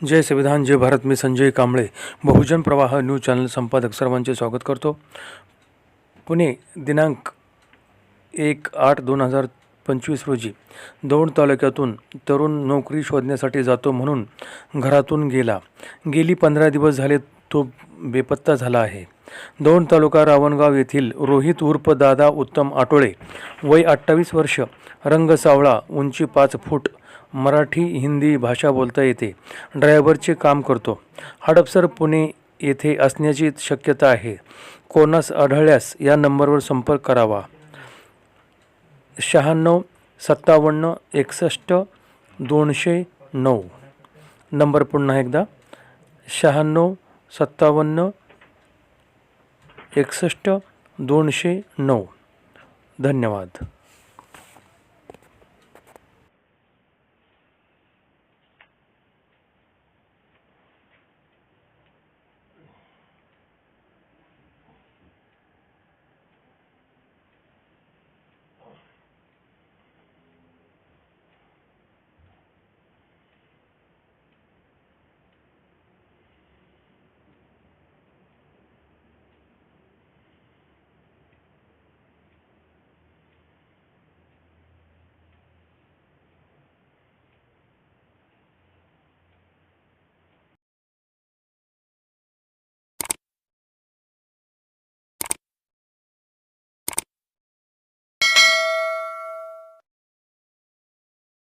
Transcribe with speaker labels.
Speaker 1: जय संविधान जय भारत मी संजय कांबळे. बहुजन प्रवाह news channel संपादक सर्वांचे स्वागत करतो. पुणे दिनांक एक आठ दोन हजार पंचवीस रोजी दौंड तालुक्यातून तरुण नोकरी शोधण्यासाठी जातो म्हणून घरातून गेला. गेली पंधरा दिवस झाले तो बेपत्ता झाला आहे. दौंड तालुका रावणगाव येथील रोहित उर्फ दादा उत्तम आटोळे वय अठ्ठावीस वर्ष रंग सावळा उंची पाच फूट मराठी हिंदी भाषा बोलता येते. ड्रायव्हरचे काम करतो. हडपसर पुणे येथे असण्याची शक्यता आहे. कोणास आढळल्यास या नंबरवर संपर्क करावा. शहाण्णव सत्तावन्न एकसष्ट दोनशे नऊ. नंबर पुन्हा एकदा. शहाण्णव सत्तावन्न एकसष्ट दोनशे नऊ. धन्यवाद.